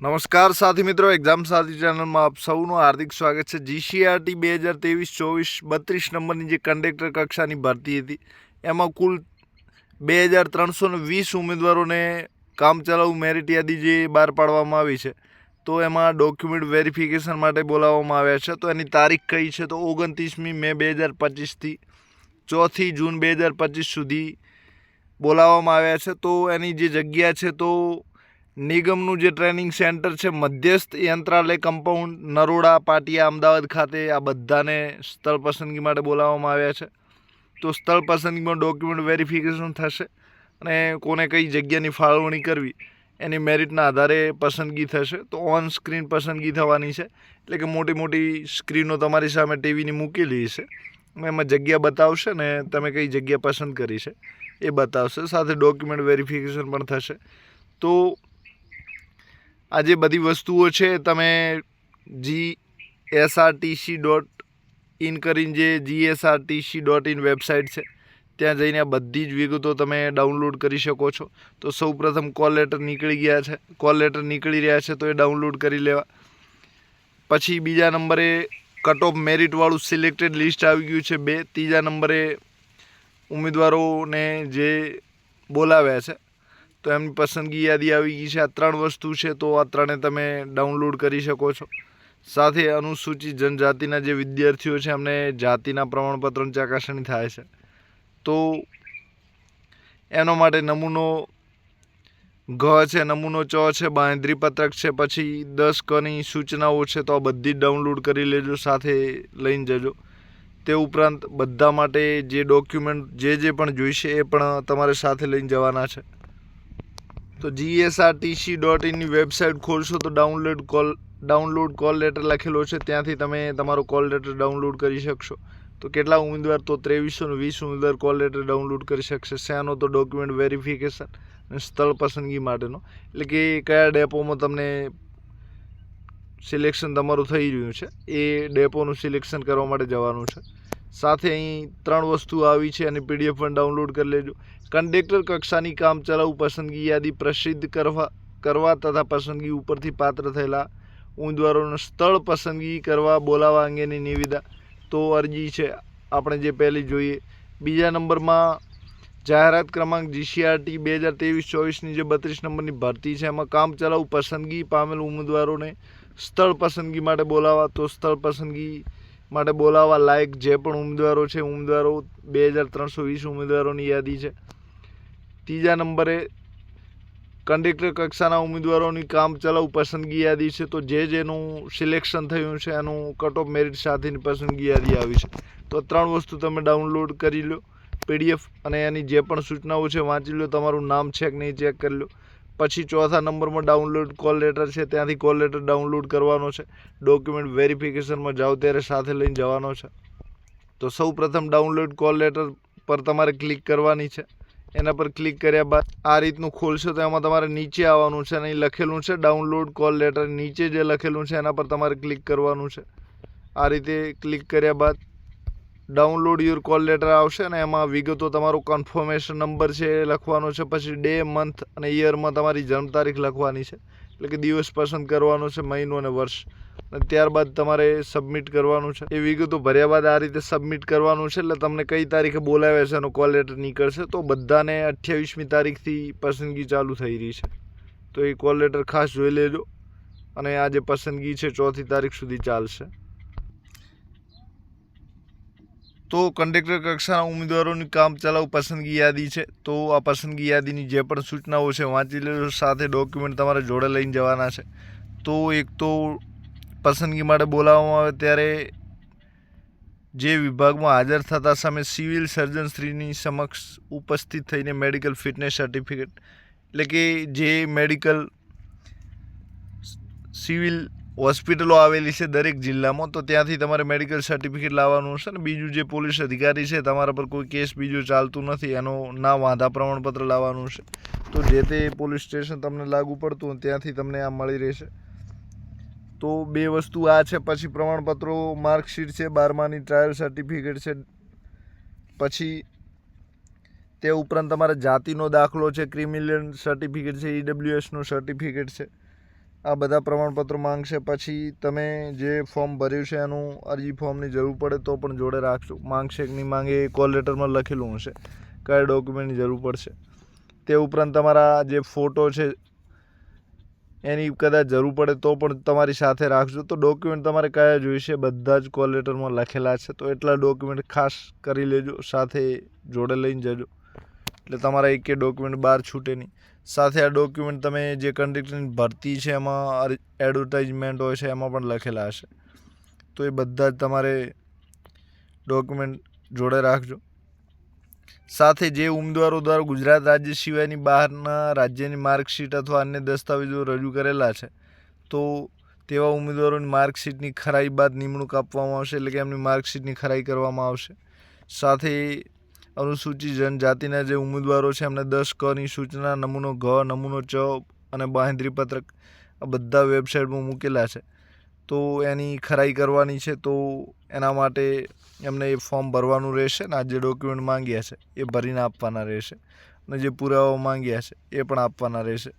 નમસ્કાર સાથી મિત્રો એક્ઝામ સાથી ચેનલમાં આપ સૌનું હાર્દિક સ્વાગત છે. જીસીઆરટી બે હજાર ત્રેવીસ ચોવીસ બત્રીસ નંબરની જે કંડક્ટર કક્ષાની ભરતી હતી, એમાં કુલ બે હજાર ત્રણસો વીસ ઉમેદવારોને કામચલાઉ મેરિટ યાદી જે બહાર પાડવામાં આવી છે, તો એમાં ડોક્યુમેન્ટ વેરિફિકેશન માટે બોલાવવામાં આવ્યા છે. તો એની તારીખ કઈ છે? તો ઓગણત્રીસમી મે બે હજાર પચીસથી ચોથી જૂન બે હજાર પચીસ સુધી બોલાવવામાં આવ્યા છે. તો એની જે જગ્યા છે, તો નિગમનું જે ટ્રેનિંગ સેન્ટર છે, મધ્યસ્થ યંત્રાલય કમ્પાઉન્ડ, નરોડા, પાટિયા, અમદાવાદ ખાતે આ બધાને સ્થળ પસંદગી માટે બોલાવવામાં આવ્યા છે. તો સ્થળ પસંદગીમાં ડોક્યુમેન્ટ વેરિફિકેશન થશે અને કોને કઈ જગ્યાની ફાળવણી કરવી એની મેરિટના આધારે પસંદગી થશે. તો ઓન સ્ક્રીન પસંદગી થવાની છે, એટલે કે મોટી મોટી સ્ક્રીનો તમારી સામે ટીવીની મૂકેલી છે. એમાં જગ્યા બતાવશે ને તમે કઈ જગ્યા પસંદ કરી છે એ બતાવશે. સાથે ડોક્યુમેન્ટ વેરિફિકેશન પણ થશે. તો આ જે બધી વસ્તુઓ છે, તમે જી એસઆરટીસી ડોટ ઇન કરીને જે જીએસઆરટીસી ડોટ ઇન વેબસાઇટ છે, ત્યાં જઈને બધી જ વિગતો તમે ડાઉનલોડ કરી શકો છો. તો સૌપ્રથમ કોલ લેટર નીકળી ગયા છે. કોલ લેટર નીકળી રહ્યા છે તો એ ડાઉનલોડ કરી લેવા. પછી બીજા નંબરે કટ ઓફ મેરિટવાળું સિલેક્ટેડ લિસ્ટ આવી ગયું છે બે. ત્રીજા નંબરે ઉમેદવારોને જે બોલાવ્યા છે તો એમની પસંદગી યાદી આવી ગઈ છે. આ ત્રણ વસ્તુ છે તો આ ત્રણે તમે ડાઉનલોડ કરી શકો છો. સાથે અનુસૂચિત જનજાતિના જે વિદ્યાર્થીઓ છે, એમને જાતિના પ્રમાણપત્રની ચકાસણી થાય છે. તો એનો માટે નમૂનો ઘ છે, નમૂનો ચ છે બાંધરી પત્રક છે, પછી દસ કની સૂચનાઓ છે તો આ બધી ડાઉનલોડ કરી લેજો, સાથે લઈને જજો. તે ઉપરાંત બધા માટે જે ડોક્યુમેન્ટ જે જે પણ જોઈશે એ પણ તમારે સાથે લઈને જવાના છે. તો જીએસઆરટીસી ડોટ ઇનની વેબસાઇટ ખોલશો તો download call download call letter લખેલો છે. ત્યાંથી તમે તમારો કોલ લેટર ડાઉનલોડ કરી શકશો. તો કેટલા ઉમેદવાર તો ત્રેવીસો વીસ ઉમેદવાર કોલ લેટર ડાઉનલોડ કરી શકશે. શેનો તો ડોક્યુમેન્ટ વેરિફિકેશન અને સ્થળ પસંદગી માટેનો. એટલે કે કયા ડેપોમાં તમને સિલેક્શન તમારું થઈ રહ્યું છે, એ ડેપોનું સિલેક્શન કરવા માટે જવાનું છે. સાથે અહીં ત્રણ વસ્તુ આવી છે અને પીડીએફ પણ ડાઉનલોડ કરી લેજો. કંડક્ટર કક્ષાની કામચલાઉ પસંદગી યાદી પ્રસિદ્ધ કરવા કરવા તથા પસંદગી ઉપરથી પાત્ર થયેલા ઉમેદવારોનું સ્થળ પસંદગી કરવા બોલાવવા અંગેની નિવિદા તો અરજી છે. આપણે જે પહેલી જોઈએ, બીજા નંબરમાં જાહેરાત ક્રમાંક જીસીઆરટી બે હજાર ત્રેવીસ ચોવીસની જે બત્રીસ નંબરની ભરતી છે, એમાં કામચલાઉ પસંદગી પામેલ ઉમેદવારોને સ્થળ પસંદગી માટે બોલાવવા તો સ્થળ પસંદગી માટે બોલાવવા લાયક જે પણ ઉમેદવારો છે, ઉમેદવારો બે હજાર ત્રણસો વીસ ઉમેદવારોની યાદી છે. ત્રીજા નંબરે કન્ડક્ટર કક્ષાના ઉમેદવારોની કામ ચલાવ પસંદગી યાદી છે, તો જે જેનું સિલેક્શન થયું છે, એનું કટ ઓફ મેરિટ સાથેની પસંદગી યાદી આવી છે. તો ત્રણ વસ્તુ તમે ડાઉનલોડ કરી લો, પીડીએફ અને એની જે પણ સૂચનાઓ છે, વાંચી લો, તમારું નામ છે કે નહીં ચેક કરી લો. પછી ચોથા નંબરમાં ડાઉનલોડ કોલ લેટર છે, ત્યાંથી કોલ લેટર ડાઉનલોડ કરવાનો છે. ડોક્યુમેન્ટ વેરિફિકેશનમાં જાઓ, ત્યારે સાથે લઈને જવાનો છે. તો સૌ પ્રથમ ડાઉનલોડ કોલ લેટર પર તમારે ક્લિક કરવાની છે. એના પર ક્લિક કર્યા બાદ આ રીતનું ખોલશો તો એમાં તમારે નીચે આવવાનું છે અને લખેલું છે ડાઉનલોડ કોલ લેટર નીચે જે લખેલું છે એના પર તમારે ક્લિક કરવાનું છે. આ રીતે ક્લિક કર્યા બાદ ડાઉનલોડ યોર કોલ લેટર આવશે અને એમાં વિગતો તમારો કન્ફર્મેશન નંબર છે એ લખવાનો છે, પછી ડે મંથ અને યરમાં તમારી જન્મ તારીખ લખવાની છે. એટલે કે દિવસ પસંદ કરવાનો છે, મહિનો અને વર્ષ. અને ત્યારબાદ તમારે સબમિટ કરવાનું છે. એ વિગતો ભર્યા બાદ આ રીતે સબમિટ કરવાનું છે, એટલે તમને કઈ તારીખે બોલાવ્યા છે એનો કોલ લેટર નીકળશે, તો બધાને અઠ્યાવીસમી તારીખથી પસંદગી ચાલુ થઈ રહી છે. તો એ કોલ લેટર ખાસ જોઈ લેજો. અને આ જે પસંદગી છે, ચોથી તારીખ સુધી ચાલશે. તો કંડક્ટર કક્ષાના ઉમેદવારોની કામ ચલાવ પસંદગી યાદી છે. તો આ પસંદગી યાદીની જે પણ સૂચનાઓ છે, વાંચી લેજો. સાથે ડોક્યુમેન્ટ તમારે જોડે લઈને જવાના છે. તો એક તો પસંદગી માટે બોલાવવામાં આવે ત્યારે જે વિભાગમાં હાજર થતા સામે સિવિલ સર્જન શ્રીની સમક્ષ ઉપસ્થિત થઈને મેડિકલ ફિટનેસ સર્ટિફિકેટ એટલે કે જે મેડિકલ સિવિલ હોસ્પિટલો આવેલી છે દરેક જિલ્લામાં, તો ત્યાંથી તમારે મેડિકલ સર્ટિફિકેટ લાવવાનું હશે ને. બીજું જે પોલીસ અધિકારી છે, તમારા પર કોઈ કેસ બીજું ચાલતું નથી, એનો ના વાંધા પ્રમાણપત્ર લાવવાનું છે. તો જે તે પોલીસ સ્ટેશન તમને લાગુ પડતું ત્યાંથી તમને આ મળી રહેશે. તો બે વસ્તુ આ છે, પછી પ્રમાણપત્રો, માર્કશીટ છે, બારમાની ટ્રાયલ સર્ટિફિકેટ છે, પછી તે ઉપરાંત તમારા જાતિનો દાખલો છે, ક્રિમિનલ સર્ટિફિકેટ છે ઈડબ્લ્યુએસનું સર્ટિફિકેટ છે. આ બધા પ્રમાણપત્રો માંગશે. પછી તમે જે ફોર્મ ભર્યું છે એનું અરજી ફોર્મની જરૂર પડે તો પણ જોડે રાખજો. માંગશે કે નહીં માંગે એ કોલ લેટરમાં લખેલું હશે. કયા ડોક્યુમેન્ટની જરૂર પડશે. તે ઉપરાંત તમારા જે ફોટો છે, એની કદાચ જરૂર પડે તો પણ તમારી સાથે રાખજો. તો ડોક્યુમેન્ટ તમારે કયા જોઈશે, બધા જ કોલ લેટરમાં લખેલા છે. તો એટલા ડોક્યુમેન્ટ ખાસ કરી લેજો, સાથે જોડે લઈને જજો. એટલે તમારા એક ડોક્યુમેન્ટ બહાર છૂટે નહીં. સાથે આ ડોક્યુમેન્ટ તમે જે કન્ડક્ટરની ભરતી છે, એમાં એડવર્ટાઇઝમેન્ટ હોય છે, એમાં પણ લખેલા હશે. તો એ બધા જ તમારે ડોક્યુમેન્ટ જોડે રાખજો. સાથે જે ઉમેદવારો દ્વારા ગુજરાત રાજ્ય સિવાયની બહારના રાજ્યની માર્કશીટ અથવા અન્ય દસ્તાવેજો રજૂ કરેલા છે, તો તેવા ઉમેદવારોની માર્કશીટની ખરાઈ બાદ નિમણૂક આપવામાં આવશે, એટલે કે એમની માર્કશીટની ખરાઈ કરવામાં આવશે. સાથે અનુસૂચિત જનજાતિના જે ઉમેદવારો છે, એમને દસ કની સૂચના, નમૂનો ઘ, નમૂનો ચ અને બાંહેધરી પત્રક આ બધા વેબસાઇટમાં મૂકેલા છે. તો એની ખરાઈ કરવાની છે, તો એના માટે એમને એ ફોર્મ ભરવાનું રહેશે ને આ જે ડોક્યુમેન્ટ માંગ્યા છે, એ ભરીને આપવાના રહેશે અને જે પુરાવાઓ માંગ્યા છે, એ પણ આપવાના રહેશે.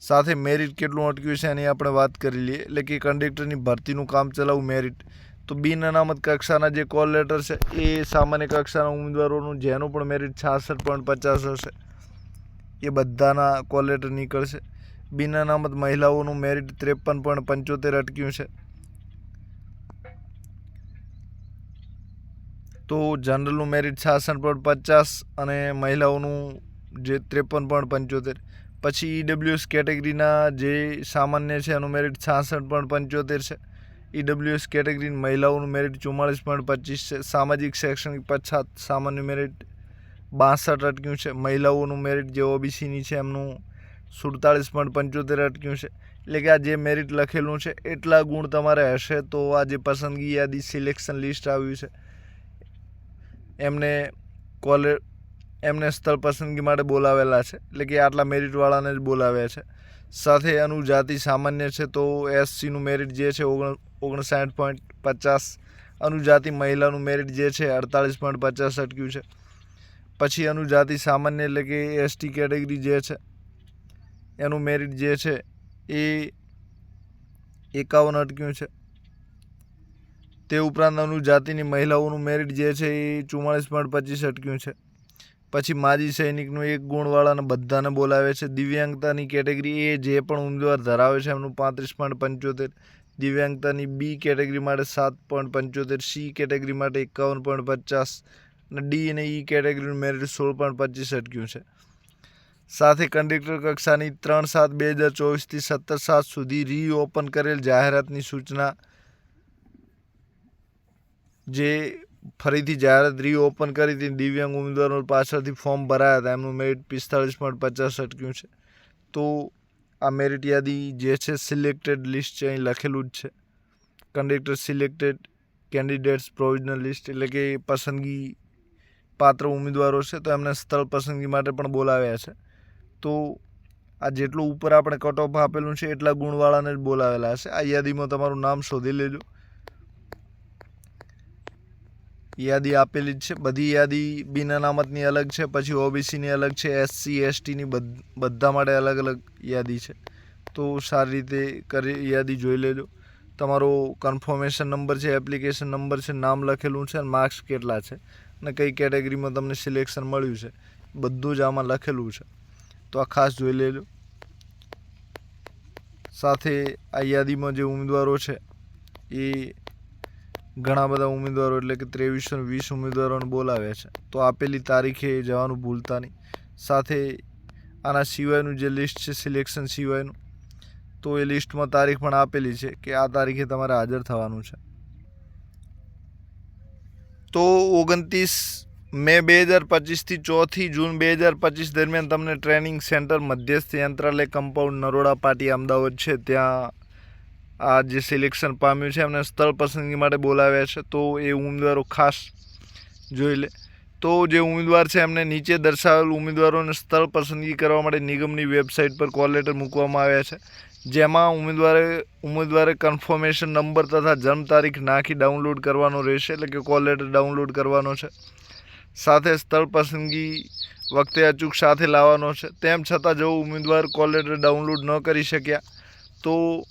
સાથે મેરિટ કેટલું અટક્યું છે, એની આપણે વાત કરી લઈએ. એટલે કે કંડક્ટરની ભરતીનું કામ ચલાવવું મેરિટ તો બિન અનામત કક્ષાના જે કોલ લેટર છે, એ સામાન્ય કક્ષાના ઉમેદવારોનું જેનું પણ મેરિટ છાસઠ પોઈન્ટ પચાસ હશે. એ બધાના કોલ લેટર નીકળશે. બિન અનામત મહિલાઓનું મેરિટ ત્રેપન પોઈન્ટ પંચોતેર અટક્યું છે. તો જનરલનું મેરિટ છાસઠ પોઈન્ટ પચાસ અને મહિલાઓનું જે ત્રેપન પોઈન્ટ પંચોતેર. પછી ઈડબ્લ્યુએસ કેટેગરીના જે સામાન્ય છે, એનું મેરિટ છાસઠ પોઈન્ટ પંચોતેર છે. ઈડબ્લ્યુએસ કેટેગરી મહિલાઓનું મેરિટ ચુમ્માળીસ પોઈન્ટ પચીસ છે. સામાજિક, શૈક્ષણિક પછાત સામાન્ય મેરિટ બાસઠ અટક્યું છે. મહિલાઓનું મેરિટ જે ઓબીસીની છે, એમનું સુડતાળીસ પોઈન્ટ પંચોતેર અટક્યું છે. એટલે કે આ જે મેરિટ લખેલું છે, એટલા ગુણ તમારે હશે તો આ જે પસંદગી યાદી સિલેક્શન લિસ્ટ આવ્યું છે. એમને કોલે, એમને સ્થળ પસંદગી માટે બોલાવેલા છે. એટલે કે આટલા મેરિટવાળાને જ બોલાવ્યા છે. સાથે અનુજાતિ સામાન્ય છે તો એસસીનું મેરિટ જે છે, ઓગણ ઓગણસાઠ પોઈન્ટ પચાસ અનુજાતિ મહિલાનું મેરિટ જે છે અડતાળીસ પોઈન્ટ પચાસ અટક્યું છે. પછી અનુજાતિ સામાન્ય એટલે કે એસટી કેટેગરી જે છે, એનું મેરિટ જે છે એ એકાવન અટક્યું છે. તે ઉપરાંત અનુજાતિની મહિલાઓનું મેરિટ જે છે એ ચુમ્માળીસ પોઈન્ટ પચીસ અટક્યું છે. પછી માજી સૈનિકનું એક ગુણવાળાને બધાને બોલાવે છે. દિવ્યાંગતાની કેટેગરી એ જે પણ ઉમેદવાર ધરાવે છે એમનું પાંત્રીસ પોઈન્ટ પંચોતેર દિવ્યાંગતાની બી કેટેગરી માટે સાત પોઈન્ટ પંચોતેર સી કેટેગરી માટે એકાવન પોઈન્ટ પચાસ અને ડી અને ઈ કેટેગરીનું મેરિટ સોળ પોઈન્ટ પચીસ અટક્યું છે. સાથે કંડક્ટર કક્ષાની ત્રણ સાત બે હજાર ચોવીસથી સત્તર સાત સુધી રીઓપન કરેલ જાહેરાતની સૂચના જે ફરીથી જાહેરાત રીઓપન કરી હતી, દિવ્યાંગ ઉમેદવારો પાછળથી ફોર્મ ભરાયા હતા. એમનું મેરિટ પિસ્તાળીસ પોઈન્ટ પચાસ અટક્યું છે. તો આ મેરિટ યાદી જે છે સિલેક્ટેડ લિસ્ટ છે, અહીં લખેલું જ છે. Conductor selected candidates provisional list એટલે કે પસંદગી પાત્ર ઉમેદવારો છે, તો એમને સ્થળ પસંદગી માટે પણ બોલાવ્યા છે. તો આ જેટલું ઉપર આપણે કટ ઓફ આપેલું છે, એટલા ગુણવાળાને જ બોલાવેલા હશે. આ યાદીમાં તમારું નામ શોધી લેજો. યાદી આપેલી જ છે. બધી યાદી બિન અનામતની અલગ છે, પછી ઓબીસીની અલગ છે, એસસી, એસટીની બધા માટે અલગ અલગ યાદી છે. તો સારી રીતે કરી, યાદી જોઈ લેજો. તમારો કન્ફર્મેશન નંબર છે એપ્લિકેશન નંબર છે, નામ લખેલું છે, અને માર્ક્સ કેટલા છે, અને કઈ કેટેગરીમાં તમને સિલેક્શન મળ્યું છે, બધું જ આમાં લખેલું છે. તો આ ખાસ જોઈ લેજો. સાથે આ યાદીમાં જે ઉમેદવારો છે, એ ઘણા બધા ઉમેદવારો એટલે કે ત્રેવીસો વીસ ઉમેદવારોને બોલાવ્યા છે. તો આપેલી તારીખે જવાનું ભૂલતા નહીં. સાથે આના સિવાયનું જે લિસ્ટ છે સિલેક્શન સિવાયનું, તો એ લિસ્ટમાં તારીખ પણ આપેલી છે કે આ તારીખે તમારે હાજર થવાનું છે. તો ઓગણત્રીસ મે બે હજાર પચીસથી ચોથી જૂન બે હજાર પચીસ દરમિયાન તમને ટ્રેનિંગ સેન્ટર મધ્યસ્થ યંત્રાલય કમ્પાઉન્ડ નરોડા પાટી અમદાવાદ છે. ત્યાં આ જે સિલેક્શન પામ્યું છે, એમને સ્થળ પસંદગી માટે બોલાવ્યા છે, તો એ ઉમેદવારો ખાસ જોઈ લે. તો જે ઉમેદવાર છે, એમને નીચે દર્શાવેલ ઉમેદવારોને સ્થળ પસંદગી કરવા માટે નિગમની વેબસાઇટ પર કોલ લેટર મૂકવામાં આવ્યા છે. જેમાં ઉમેદવારે ઉમેદવારે કન્ફર્મેશન નંબર તથા જન્મ તારીખ નાખી ડાઉનલોડ કરવાનો રહેશે, એટલે કે કોલ લેટર ડાઉનલોડ કરવાનો છે. સાથે સ્થળ પસંદગી વખતે અચૂક સાથે લાવવાનો છે. તેમ છતાં, જો ઉમેદવાર કોલ લેટર ડાઉનલોડ ન કરી શક્યા, તો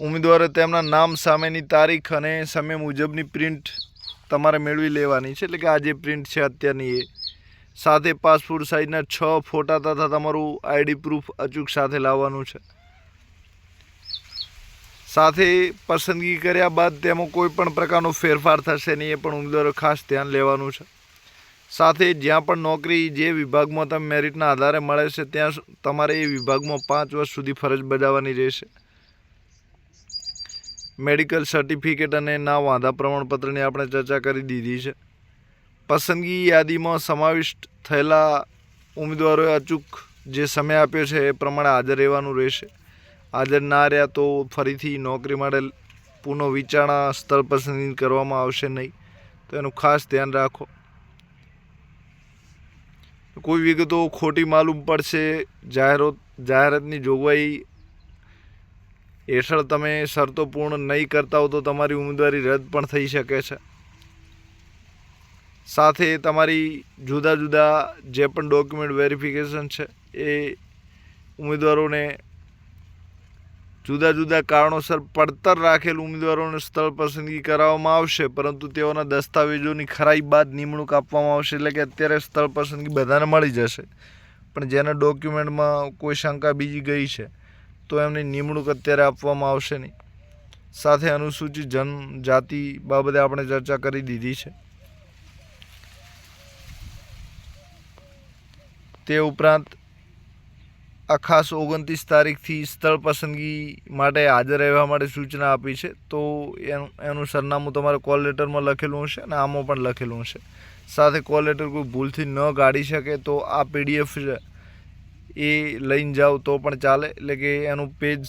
ઉમેદવારે તેમના નામ સામેની તારીખ અને સમય મુજબની પ્રિન્ટ તમારે મેળવી લેવાની છે. એટલે કે આ જે પ્રિન્ટ છે અત્યારની એ. સાથે પાસપોર્ટ સાઇઝના છ ફોટા તથા તમારું આઈડી પ્રૂફ અચૂક સાથે લાવવાનું છે. સાથે પસંદગી કર્યા બાદ તેમાં કોઈ પણ પ્રકારનો ફેરફાર થશે નહીં, એ પણ ઉમેદવારો ખાસ ધ્યાન લેવાનું છે. સાથે જ્યાં પણ નોકરી જે વિભાગમાં તમે મેરિટના આધારે મળે છે, ત્યાં તમારે એ વિભાગમાં પાંચ વર્ષ સુધી ફરજ બજાવવાની રહેશે. મેડિકલ સર્ટિફિકેટ અને ના વાંધા પ્રમાણપત્રની આપણે ચર્ચા કરી દીધી છે. પસંદગી યાદીમાં સમાવિષ્ટ થયેલા ઉમેદવારોએ અચૂક જે સમય આપ્યો છે એ પ્રમાણે હાજર રહેવાનું રહેશે. હાજર ના રહ્યા તો ફરીથી નોકરી માટે પુનઃ વિચારણા સ્થળ પસંદગી કરવામાં આવશે નહીં. તો એનું ખાસ ધ્યાન રાખો. કોઈ વિગતો ખોટી માલુમ પડશે જાહેરાત જાહેરાતની જોગવાઈ હેઠળ તમે શરતો પૂર્ણ નહીં કરતા હો તો તમારી ઉમેદવારી રદ પણ થઈ શકે છે. સાથે તમારી જુદા જુદા જે પણ ડોક્યુમેન્ટ વેરિફિકેશન છે એ ઉમેદવારોને જુદા જુદા કારણોસર પડતર રાખેલ ઉમેદવારોને સ્થળ પસંદગી કરાવવામાં આવશે, પરંતુ તેઓના દસ્તાવેજોની ખરાઈ બાદ નિમણૂક આપવામાં આવશે એટલે કે અત્યારે સ્થળ પસંદગી બધાને મળી જશે. પણ જેના ડોક્યુમેન્ટમાં કોઈ શંકા બીજી ગઈ છે તો એમની નિમણૂક અત્યારે આપવામાં આવશે નહીં. સાથે અનુસૂચિત જનજાતિ બાબતે આપણે ચર્ચા કરી દીધી છે. તે ઉપરાંત, આ ખાસ ઓગણત્રીસ તારીખથી સ્થળ પસંદગી માટે હાજર રહેવા માટે સૂચના આપી છે. તો એનું સરનામું તમારે કોલ લેટરમાં લખેલું હશે અને આમાં પણ લખેલું હશે. સાથે કોલ લેટર કોઈ ભૂલથી ન કાઢી શકે તો આ પીડીએફ એ લઈને જાઓ તો પણ ચાલે. એટલે કે એનું પેજ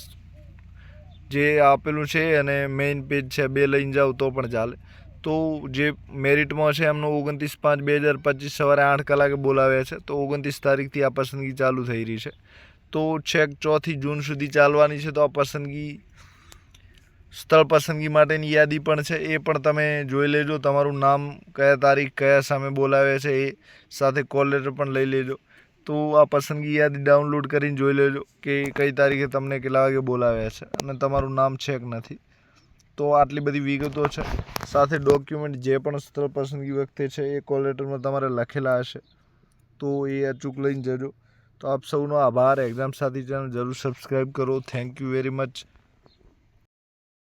જે આપેલું છે અને મેઇન પેજ છે બે લઈને જાઓ તો પણ ચાલે. તો જે મેરિટમાં છે એમનો ઓગણત્રીસ પાંચ બે હજાર પચીસ સવારે આઠ કલાકે બોલાવ્યા છે. તો ઓગણત્રીસ તારીખથી આ પસંદગી ચાલુ થઈ રહી છે. તો છેક ચોથી જૂન સુધી ચાલવાની છે તો આ પસંદગી, સ્થળ પસંદગી માટેની યાદી પણ છે. એ પણ તમે જોઈ લેજો. તમારું નામ, કયા તારીખ, કયા સામે બોલાવે છે એ સાથે કોલ લેટર પણ લઈ લેજો. તો આ પસંદગી યાદી ડાઉનલોડ કરીને જોઈ લેજો કે કઈ તારીખે તમને કેટલા વાગે બોલાવ્યા છે અને તમારું નામ છે કે નથી. તો આટલી બધી વિગતો છે. સાથે ડોક્યુમેન્ટ જે પણ સ્થળ પસંદગી વખતે છે એ કોલ લેટરમાં તમારે લખેલા હશે. તો એ અચૂક લઈને જજો. તો આપ સૌનો આભાર. એક્ઝામ સાથી ચેનલ જરૂર સબસ્ક્રાઈબ કરો. Thank you very much